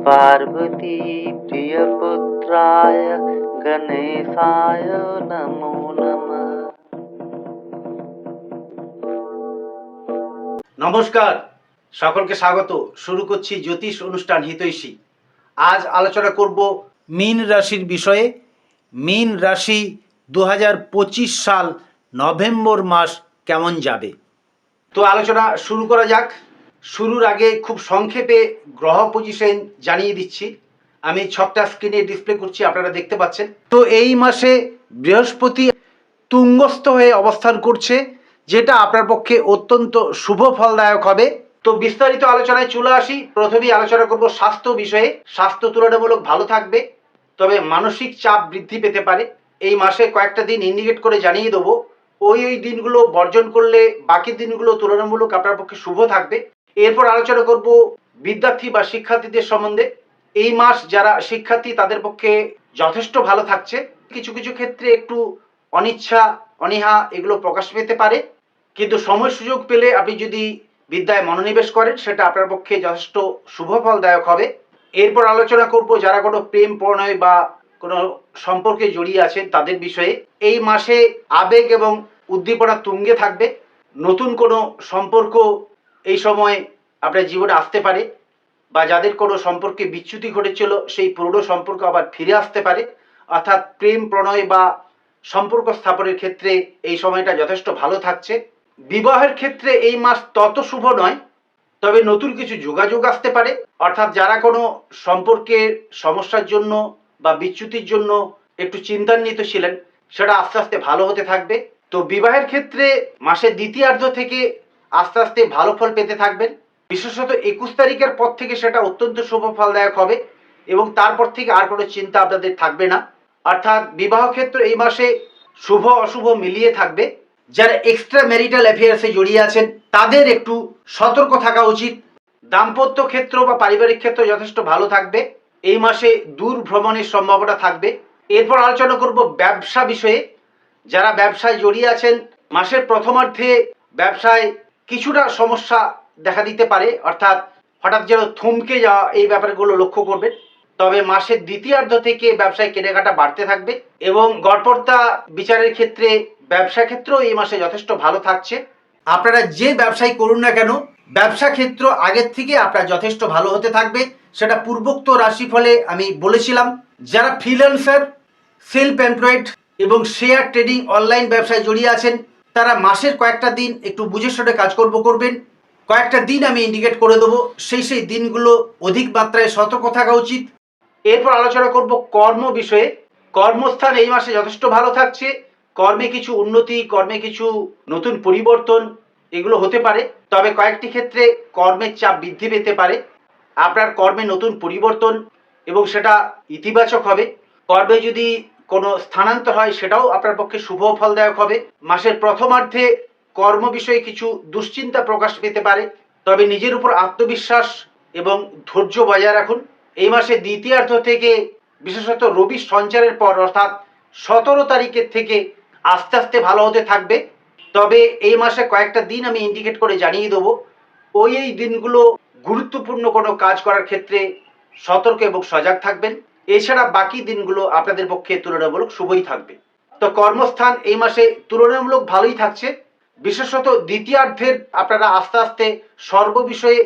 पार्वती प्रियपुत्राय गणेशाय नमो नमः নমস্কার সকলকে স্বাগত শুরু করছি জ্যোতিষ অনুষ্ঠান হিতৈষী আজ আলোচনা করব মীন রাশির বিষয়ে মীন রাশি দু সাল নভেম্বর মাস কেমন যাবে তো আলোচনা শুরু করা যাক শুরুর আগে খুব সংক্ষেপে গ্রহ পজিশন জানিয়ে দিচ্ছি। আমি ছকটা স্ক্রিনে ডিসপ্লে করছি, আপনারা দেখতে পাচ্ছেন। তো এই মাসে বৃহস্পতি তুঙ্গস্থ হয়ে অবস্থান করছে, যেটা আপনার পক্ষে অত্যন্ত শুভ ফলদায়ক হবে। তো বিস্তারিত আলোচনায় চলে আসি। প্রথমেই আলোচনা করব স্বাস্থ্য বিষয়ে। স্বাস্থ্য তুলনামূলক ভালো থাকবে, তবে মানসিক চাপ বৃদ্ধি পেতে পারে। এই মাসে কয়েকটা দিন ইন্ডিকেট করে জানিয়ে দেবো। ওই ওই দিনগুলো বর্জন করলে বাকি দিনগুলো তুলনামূলক আপনার পক্ষে শুভ থাকবে। এরপর আলোচনা করব বিদ্যার্থী বা শিক্ষার্থীদের সম্বন্ধে। এই মাস যারা শিক্ষার্থী, তাদের পক্ষে যথেষ্ট ভালো থাকছে। কিছু কিছু ক্ষেত্রে একটু অনিচ্ছা, অনীহা এগুলো প্রকাশ পেতে পারে। কিন্তু সময় সুযোগ পেলে আপনি যদি বিদ্যায় মনোনিবেশ করেন, সেটা আপনার পক্ষে যথেষ্ট শুভ, ফলদায়ক হবে। এরপর আলোচনা করব যারা কোনো প্রেম, প্রণয় বা কোনো সম্পর্কে জড়িয়ে আছেন, তাদের বিষয়ে। এই মাসে আবেগ এবং উদ্দীপনা তুঙ্গে থাকবে। নতুন কোনো সম্পর্ক এই সময় আপনার জীবনে আসতে পারে বা যাদের কোনো সম্পর্কে বিচ্যুতি ঘটেছিল, সেই পুরনো সম্পর্ক আবার ফিরে আসতে পারে। অর্থাৎ প্রেম, প্রণয় বা সম্পর্ক স্থাপনের ক্ষেত্রে এই সময়টা যথেষ্ট ভালো থাকছে। বিবাহের ক্ষেত্রে এই মাস তত শুভ নয়, তবে নতুন কিছু যোগাযোগ আসতে পারে। অর্থাৎ যারা কোনো সম্পর্কের সমস্যার জন্য বা বিচ্যুতির জন্য একটু চিন্তান্বিত ছিলেন, সেটা আস্তে আস্তে ভালো হতে থাকবে। তো বিবাহের ক্ষেত্রে মাসের দ্বিতীয়ার্ধ থেকে আস্তে আস্তে ভালো ফল পেতে থাকবেন। বিশেষত একুশ তারিখের পর থেকে সেটা অত্যন্ত শুভ ফলদায়ক হবে এবং তারপর থেকে আর কোনো চিন্তা আপনাদের থাকবে না। অর্থাৎ বিবাহ ক্ষেত্র এই মাসে শুভ অশুভ মিলিয়ে থাকবে। যারা এক্সট্রা ম্যারিটাল অ্যাফেয়ার্সে জড়িয়ে আছেন, তাদের একটু সতর্ক থাকা উচিত। দাম্পত্য ক্ষেত্র বা পারিবারিক ক্ষেত্র যথেষ্ট ভালো থাকবে। এই মাসে দূর ভ্রমণের সম্ভাবনা থাকবে। এরপর আলোচনা করব ব্যবসা বিষয়ে। যারা ব্যবসায় জড়িয়ে আছেন, মাসের প্রথমার্ধে ব্যবসায় কিছুটা সমস্যা দেখা দিতে পারে, অর্থাৎ হঠাৎ যেন থমকে যাওয়া এই ব্যাপারগুলো লক্ষ্য করবেন। তবে মাসের দ্বিতীয়ার্ধ থেকে ব্যবসায় কেনাকাটা বাড়তে থাকবে এবং গড়পড়তা বিচারের ক্ষেত্রে ব্যবসা ক্ষেত্রেও এই মাসে যথেষ্ট ভালো থাকছে। আপনারা যে ব্যবসায় করুন না কেন, ব্যবসা ক্ষেত্র আগের থেকে আপনার যথেষ্ট ভালো হতে থাকবে। সেটা পূর্বোক্ত রাশিফলে আমি বলেছিলাম, যারা ফ্রিল্যান্সার সেলফ এমপ্লয়েড এবং শেয়ার ট্রেডিং অনলাইন ব্যবসায় জড়িয়ে আছেন তারা মাসের কয়েকটা দিন একটু বুঝে শুনে কাজকর্ম করবেন। কয়েকটা দিন আমি ইন্ডিকেট করে দেবো। সেই সেই দিনগুলো অধিক মাত্রায় সতর্ক থাকা উচিত। এরপর আলোচনা করব কর্ম বিষয়ে। কর্মস্থান এই মাসে যথেষ্ট ভালো থাকছে। কর্মে কিছু উন্নতি, কর্মে কিছু নতুন পরিবর্তন এগুলো হতে পারে। তবে কয়েকটি ক্ষেত্রে কর্মের চাপ বৃদ্ধি পেতে পারে। আপনার কর্মে নতুন পরিবর্তন এবং সেটা ইতিবাচক হবে। কর্মে যদি কোনো স্থানান্তর হয় সেটাও আপনার পক্ষে শুভ ফলদায়ক হবে। মাসের প্রথমার্ধে কর্ম বিষয়ে কিছু দুশ্চিন্তা প্রকাশ পেতে পারে। তবে নিজের উপর আত্মবিশ্বাস এবং ধৈর্য বজায় রাখুন। এই মাসে দ্বিতীয়ার্ধ থেকে বিশেষত রবি সঞ্চারের পর, অর্থাৎ সতেরো তারিখের থেকে আস্তে আস্তে ভালো হতে থাকবে। তবে এই মাসে কয়েকটা দিন আমি ইন্ডিকেট করে জানিয়ে দেবো। ওই এই দিনগুলো গুরুত্বপূর্ণ কোনো কাজ করার ক্ষেত্রে সতর্ক এবং সজাগ থাকবেন। এছাড়া বাকি দিনগুলো আপনাদের পক্ষে তুলনামূলক শুভই থাকবে। তো কর্মস্থান এই মাসে তুলনামূলক ভালোই থাকছে। বিশেষত দ্বিতীয়ার্ধের আপনারা আস্তে আস্তে সর্ববিষয়ে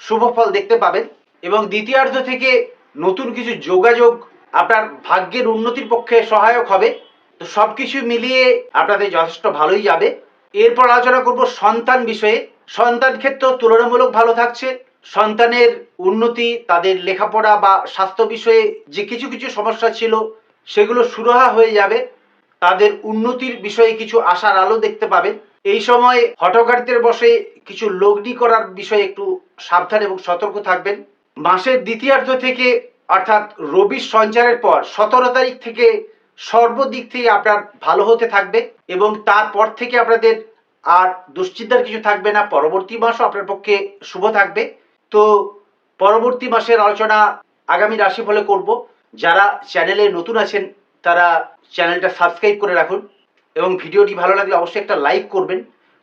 শুভ ফল দেখতে পাবেন এবং দ্বিতীয়ার্ধ থেকে নতুন কিছু যোগাযোগ আপনার ভাগ্যের উন্নতির পক্ষে সহায়ক হবে। তো সব কিছু মিলিয়ে আপনাদের যথেষ্ট ভালোই যাবে। এরপর আলোচনা করব সন্তান বিষয়ে। সন্তান ক্ষেত্র তুলনামূলক ভালো থাকছে। সন্তানের উন্নতি, তাদের লেখাপড়া বা স্বাস্থ্য বিষয়ে যে কিছু কিছু সমস্যা ছিল, সেগুলো সুরাহা হয়ে যাবে। তাদের উন্নতির বিষয়ে কিছু আশার আলো দেখতে পাবেন এই সময় হটকারিতের বসে কিছু লগ্নি করার বিষয়ে একটু সাবধান এবং সতর্ক থাকবেন। মাসের দ্বিতীয়ার্ধ থেকে, অর্থাৎ রবি সঞ্চারের পর, সতেরো তারিখ থেকে সর্বদিক থেকে আপনার ভালো হতে থাকবে এবং তারপর থেকে আপনাদের আর দুশ্চিন্তার কিছু থাকবে না। পরবর্তী মাসও আপনার পক্ষে শুভ থাকবে। তো পরবর্তী মাসের আলোচনা আগামী রাশিফলে করব। যারা চ্যানেলে নতুন আছেন, তারা চ্যানেলটা সাবস্ক্রাইব করে রাখুন এবং ভিডিওটি ভালো লাগলে অবশ্যই একটা লাইক করবেন।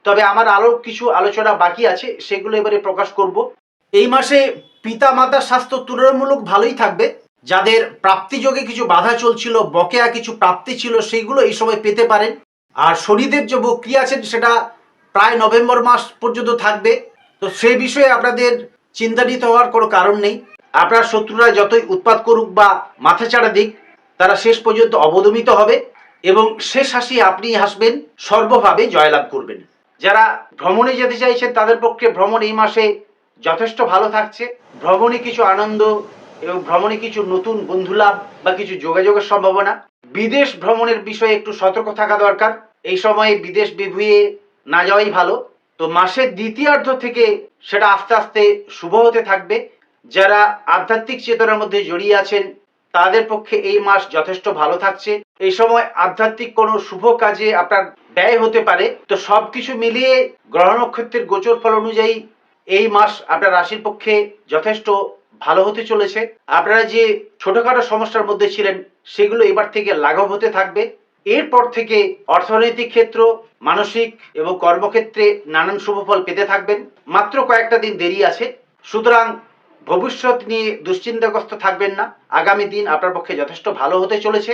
তবে আমার আরও কিছু আলোচনা বাকি আছে, সেগুলো এবারে প্রকাশ করব। এই মাসে পিতা মাতার স্বাস্থ্য তুলনামূলক ভালোই থাকবে। যাদের প্রাপ্তিযোগে কিছু বাধা চলছিল, বকেয়া কিছু প্রাপ্তি ছিল সেইগুলো এই সময় পেতে পারেন। আর শনিদেব যে বক্রিয়া আছেন, সেটা প্রায় নভেম্বর মাস পর্যন্ত থাকবে। তো সে বিষয়ে আপনাদের চিন্তান্বিত হওয়ার কোনো কারণ নেই। আপনার শত্রুরা যতই উৎপাত করুক বা মাথা মাথাচাড়া দিক, তারা শেষ পর্যন্ত অবদমিত হবে এবং শেষ হাসি আপনি হাসবেন, সর্বভাবে জয়লাভ করবেন। যারা ভ্রমণে যেতে চাইছেন, তাদের পক্ষে ভ্রমণ এই মাসে যথেষ্ট ভালো থাকছে। ভ্রমণে কিছু আনন্দ এবং ভ্রমণে কিছু নতুন বন্ধুলাভ বা কিছু যোগাযোগের সম্ভাবনা। বিদেশ ভ্রমণের বিষয়ে একটু সতর্ক থাকা দরকার। এই সময়ে বিদেশ বিভুয়ে না যাওয়াই ভালো। তো মাসের দ্বিতীয়ার্ধ থেকে সেটা আস্তে আস্তে শুভ হতে থাকবে। যারা আধ্যাত্মিক চেতনার মধ্যে জড়িয়ে আছেন, তাদের পক্ষে এই মাস যথেষ্ট ভালো থাকছে। এই সময় আধ্যাত্মিক কোনো শুভ কাজে আপনার ব্যয় হতে পারে। তো সব কিছু মিলিয়ে গ্রহ নক্ষত্রের গোচর ফল অনুযায়ী এই মাস আপনার রাশির পক্ষে যথেষ্ট ভালো হতে চলেছে। আপনারা যে ছোটখাটো সমস্যার মধ্যে ছিলেন, সেগুলো এবার থেকে লাঘব হতে থাকবে। এরপর থেকে অর্থনৈতিক ক্ষেত্র, মানসিক এবং কর্মক্ষেত্রে নানান শুভ ফল পেতে থাকবেন। মাত্র কয়েকটা দিন দেরি আছে, সুতরাং ভবিষ্যৎ নিয়ে দুশ্চিন্তাগ্রস্ত থাকবেন না। আগামী দিন আপনার পক্ষে যথেষ্ট ভালো হতে চলেছে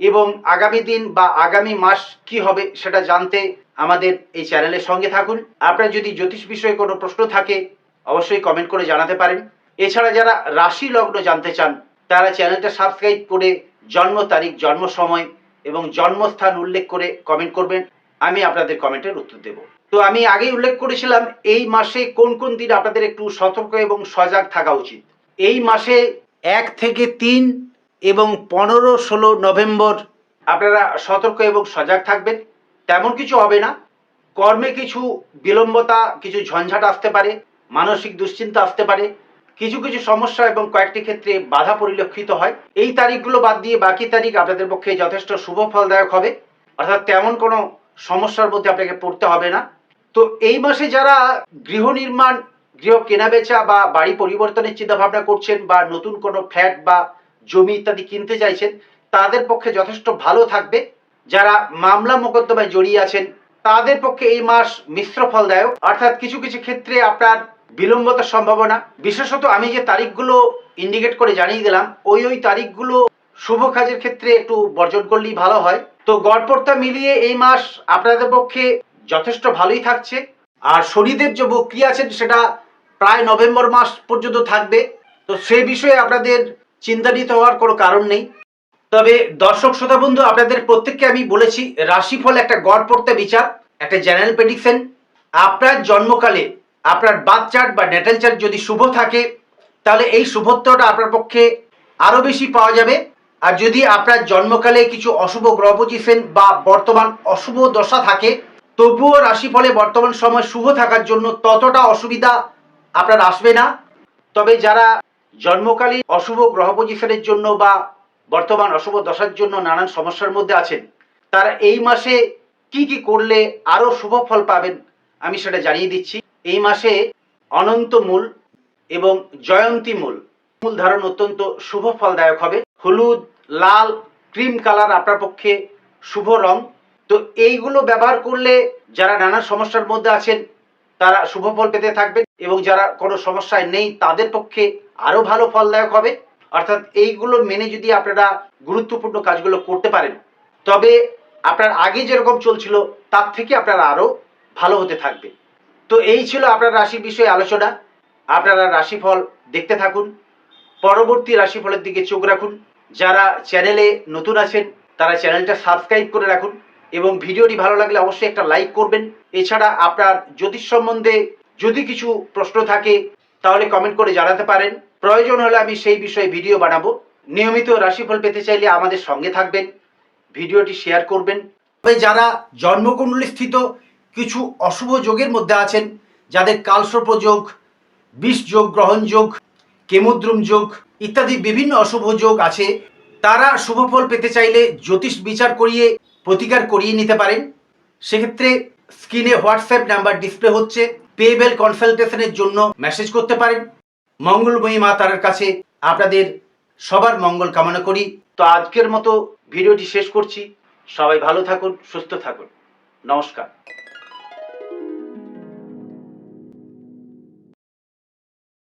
এবং আগামী দিন বা আগামী মাস কি হবে সেটা জানতে আমাদের এই চ্যানেলের সঙ্গে থাকুন। আপনার যদি জ্যোতিষ বিষয়ে কোনো প্রশ্ন থাকে, অবশ্যই কমেন্ট করে জানাতে পারেন। এছাড়া যারা রাশি লগ্ন জানতে চান, তারা চ্যানেলটা সাবস্ক্রাইব করে জন্ম তারিখ, জন্ম সময় এবং জন্মস্থান উল্লেখ করে কমেন্ট করবেন। আমি আপনাদের কমেন্টের উত্তর দেব। তো আমি আগেই উল্লেখ করেছিলাম, এই মাসে কোন কোন দিন আপনাদের একটু সতর্ক এবং সজাগ থাকা উচিত? এই মাসে এক থেকে তিন এবং পনেরো ষোলো নভেম্বর আপনারা সতর্ক এবং সজাগ থাকবেন। তেমন কিছু হবে না। কর্মে কিছু বিলম্বতা, কিছু ঝঞ্ঝাট আসতে পারে, মানসিক দুশ্চিন্তা আসতে পারে। কিছু কিছু সমস্যা এবং কয়েকটি ক্ষেত্রে বাধা পরিলক্ষিত হয়। এই তারিখগুলো বাদ দিয়ে বাকি তারিখ আপনাদের পক্ষে যথেষ্ট শুভ ফলদায়ক হবে। অর্থাৎ তেমন কোনো সমস্যার মধ্যে আপনাকে পড়তে হবে না। তো এই মাসে যারা গৃহ নির্মাণ, গৃহ কেনাবেচা বা বাড়ি পরিবর্তনের চিন্তা ভাবনা করছেন বা নতুন কোনো ফ্ল্যাট বা জমি ইত্যাদি কিনতে চাইছেন, তাদের পক্ষে যথেষ্ট ভালো থাকবে। যারা মামলা মোকদ্দমায় জড়িয়ে আছেন, তাদের পক্ষে এই মাস মিশ্র ফলদায়ক। অর্থাৎ কিছু কিছু ক্ষেত্রে আপনার বিলম্বতার সম্ভাবনা। বিশেষত আমি যে তারিখগুলো ইন্ডিকেট করে জানিয়ে দিলাম, ওই ওই তারিখগুলো শুভ কাজের ক্ষেত্রে একটু বর্জন করলেই ভালো হয়। তো গড়পড়তা মিলিয়ে এই মাস আপনাদের পক্ষে যথেষ্ট ভালোই থাকছে। আর শনিদেব যে বক্রিয়া আছেন, সেটা প্রায় নভেম্বর মাস পর্যন্ত থাকবে। তো সে বিষয়ে আপনাদের চিন্তান্বিত হওয়ার কোনো কারণ নেই। তবে দর্শক শ্রোতা বন্ধু আপনাদের প্রত্যেককে আমি বলেছি, রাশিফল একটা গড় পড়তে বিচার, একটা জেনারেল প্রেডিকশন আপনার জন্মকালে আপনার বার্থ চার্ট বা নেটাল চার্ট যদি শুভ থাকে, তাহলে এই শুভত্বটা আপনার পক্ষে আরও বেশি পাওয়া যাবে। আর যদি আপনার জন্মকালে কিছু অশুভ গ্রহ পজিশন বা বর্তমান অশুভ দশা থাকে, তবুও রাশিফলে বর্তমান সময় শুভ থাকার জন্য ততটা অসুবিধা আপনার আসবে না। তবে যারা জন্মকালীন অশুভ গ্রহ পজিশনের জন্য বা বর্তমান অশুভ দশার জন্য নানান সমস্যার মধ্যে আছেন, তারা এই মাসে কি কি করলে আরও শুভ ফল পাবেন, আমি সেটা জানিয়ে দিচ্ছি। এই মাসে অনন্ত মূল এবং জয়ন্তী মূল। মূল ধারণ অত্যন্ত শুভ, ফলদায়ক হবে। হলুদ, লাল, ক্রিম কালার আপনার পক্ষে শুভ রং। তো এইগুলো ব্যবহার করলে যারা নানা সমস্যার মধ্যে আছেন, তারা শুভ ফল পেতে থাকবেন এবং যারা কোনো সমস্যায় নেই, তাদের পক্ষে আরও ভালো ফলদায়ক হবে। অর্থাৎ এইগুলো মেনে যদি আপনারা গুরুত্বপূর্ণ কাজগুলো করতে পারেন, তবে আপনার আগে যেরকম চলছিল, তার থেকে আপনারা আরও ভালো হতে থাকবে তো এই ছিল আপনার রাশির বিষয়ে আলোচনা। আপনারা রাশিফল দেখতে থাকুন। পরবর্তী রাশিফলের দিকে চোখ রাখুন। যারা চ্যানেলে নতুন আছেন, তারা চ্যানেলটা সাবস্ক্রাইব করে রাখুন এবং ভিডিওটি ভালো লাগলে অবশ্যই একটা লাইক করবেন। এছাড়া আপনার জ্যোতিষ সম্বন্ধে যদি কিছু প্রশ্ন থাকে, তাহলে কমেন্ট করে জানাতে পারেন। প্রয়োজন হলে আমি সেই বিষয়ে ভিডিও বানাবো। নিয়মিত রাশিফল পেতে চাইলে আমাদের সঙ্গে থাকবেন, ভিডিওটি শেয়ার করবেন। তবে যারা জন্মকুণ্ডলী স্থিত কিছু অশুভ যোগের মধ্যে আছেন, যাদের কালসর্প যোগ, বিষ যোগ, গ্রহণ যোগ, কেমুদ্রুম যোগ ইত্যাদি বিভিন্ন অশুভ যোগ আছে। তারা শুভ ফল পেতে চাইলে জ্যোতিষ বিচার করিয়ে প্রতিকার করিয়ে নিতে পারেন। সেক্ষেত্রে স্ক্রিনে হোয়াটসঅ্যাপ নাম্বার ডিসপ্লে হচ্ছে পেবেল কনসালটেশনের জন্য মেসেজ করতে পারেন। মঙ্গলময়ী মা তারার কাছে আপনাদের সবার মঙ্গল কামনা করি। তো আজকের মতো ভিডিওটি শেষ করছি। সবাই ভালো থাকুন, সুস্থ থাকুন। নমস্কার।